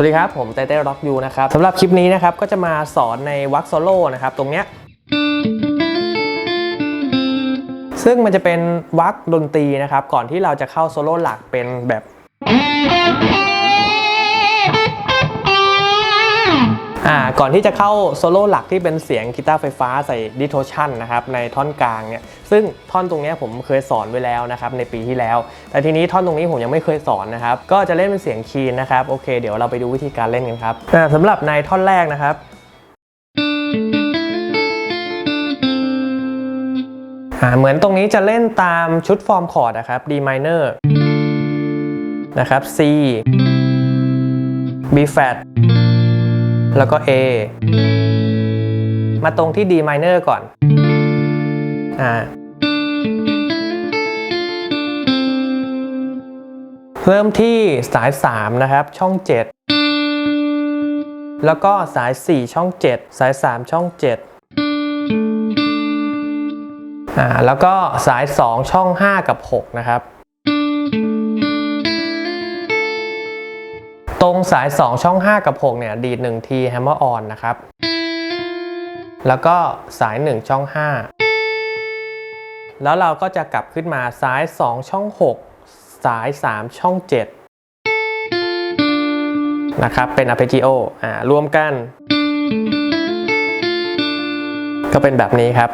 วัสดีครับ ผมเต้เต้ร็อกยูนะครับสำหรับคลิปนี้นะครับก็จะมาสอนในวักโซโล่นะครับตรงเนี้ยซึ่งมันจะเป็นวักดนตรีนะครับ ก่อนที่เราจะเข้าโซโล่หลักเป็นแบบ อ่าก่อนที่จะเข้าโซโล่หลักที่เป็นเสียงกีตาร์ไฟฟ้าใส่ดิโทชันนะครับในท่อนกลางเนี่ยซึ่งท่อนตรงนี้ผมเคยสอนไว้แล้วนะครับในปีที่แล้ว แต่ทีนี้ท่อนตรงนี้ผมยังไม่เคยสอนนะครับก็จะเล่นเป็นเสียงคีนนะครับโอเคเดี๋ยวเราไปดูวิธีการเล่นกันครับอ่าสำหรับในท่อนแรกนะครับเหมือนตรงนี้จะเล่นตามชุดฟอร์มคอร์ดนะครับ D minor นะครับ C B flat แล้วก็ A มาตรงที่ D minor ก่อน อ่า เริ่มที่สาย 3 นะครับ ช่อง 7 แล้วก็สาย 4 ช่อง 7 สาย 3 ช่อง 7 อ่า แล้วก็สาย 2 ช่อง 5 กับ 6 นะครับ ตรงสาย 2 ช่อง 5 กับ 6 เนี่ย ดีด 1 ที hammer on นะครับ แล้วก็สาย 1 ช่อง 5 แล้วเราก็จะกลับขึ้นมาสาย 2 ช่อง 6 สาย 3 ช่อง 7 นะครับ เป็น arpeggio อ่ารวมกัน ก็เป็นแบบนี้ครับ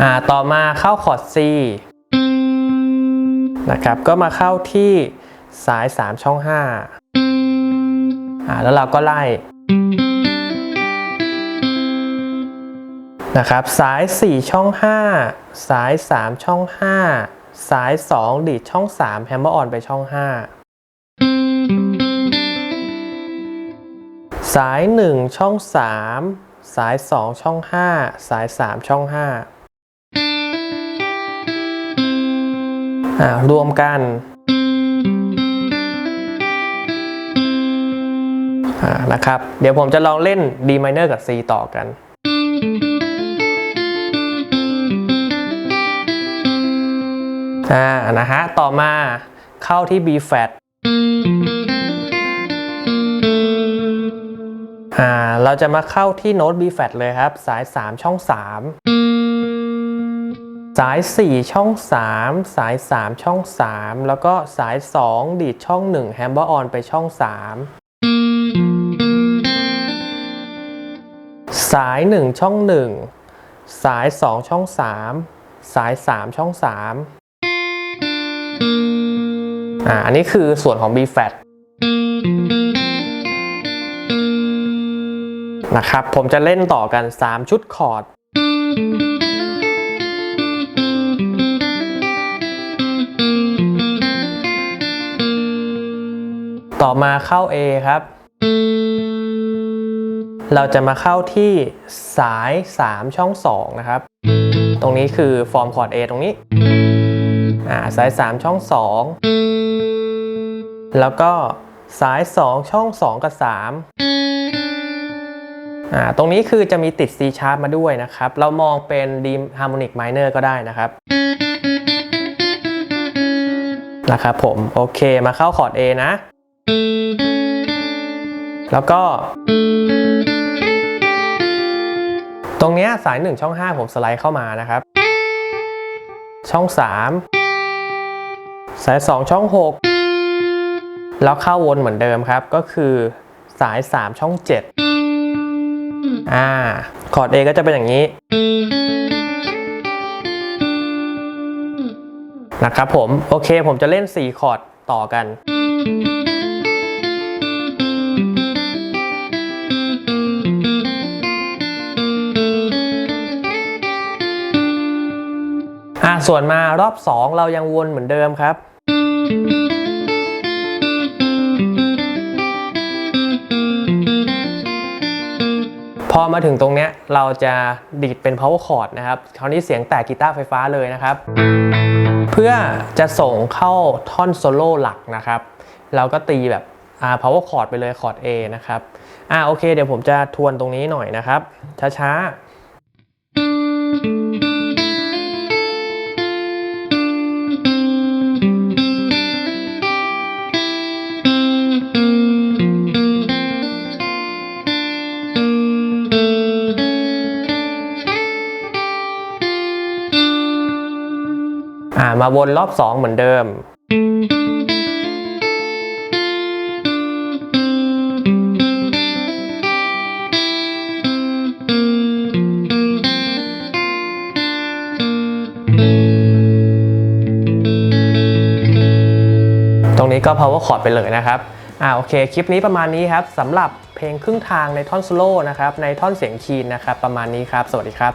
อ่าต่อมาเข้าคอร์ด C นะครับก็มาเข้าที่สาย 3 ช่อง5อ่าแล้วเราก็ไล่นะครับสาย 4 ช่อง 5 สาย 3 ช่อง 5 สาย 2 ดีดช่อง 3 แฮมเมอร์ออนไปช่อง 5 สาย 1 ช่อง 3 สาย 2 ช่อง 5 สาย 3 ช่อง 5 รวมกันนะครับ เดี๋ยวผมจะลองเล่น D minor กับ C ต่อกันอ่านะฮะ ต่อมาเข้าที่ B flat อ่า เราจะมาเข้าที่โน้ต B flat เลยครับ สาย 3 ช่อง 3 สาย 4 ช่อง 3 สาย 3 ช่อง 3 แล้วก็สาย 2 ดีดช่อง 1 แฮมเบอร์ออนไปช่อง 3 สาย 1 ช่อง 1 สาย 2 ช่อง 3 สาย 3 ช่อง 3 อ่าอันนี้คือส่วนของ B flat นะครับ ผมจะเล่นต่อกัน 3 ชุดคอร์ด ต่อมาเข้า A ครับ เราจะมาเข้าที่สาย 3 ช่อง 2 นะครับ ตรงนี้คือฟอร์มคอร์ด A ตรงนี้อ่าสาย 3 ช่อง 2 แล้วก็สาย 2 ช่อง 2 กับ 3อ่าตรงนี้คือจะมีติด C sharp มาด้วยนะครับ เรามองเป็น D harmonic minor ก็ได้นะครับนะครับผม โอเคมาเข้าคอร์ด A นะ แล้วก็ ตรงนี้สาย 1 ช่อง 5 ผมสไลด์เข้ามานะครับ ช่อง 3 สาย 2 ช่อง 6 แล้วเข้าวนเหมือนเดิมครับ ก็คือสาย 3 ช่อง 7 อ่า คอร์ด A ก็จะเป็นอย่างนี้นะครับผม โอเคผมจะเล่น 4 คอร์ดต่อกัน ส่วนมารอบ 2 เรายังวนเหมือนเดิมครับ พอมาถึงตรงเนี้ยเราจะดีดเป็น power chord นะครับ คราวนี้เสียงแตกกีตาร์ไฟฟ้าเลยนะครับ เพื่อจะส่งเข้าท่อนโซโล่หลักนะครับ เราก็ตีแบบอ่า power chord ไปเลยคอร์ด A นะครับ อ่าโอเค เดี๋ยวผมจะทวนตรงนี้หน่อยนะครับ ช้าๆ มาวนรอบ 2 เหมือนเดิม ตรงนี้ก็ power chord ไปเลยนะครับอ่าโอเค คลิปนี้ประมาณนี้ครับสำหรับเพลงครึ่งทางในท่อนโซโลนะครับ ในท่อนเสียงคีนนะครับ ประมาณนี้ครับ สวัสดีครับ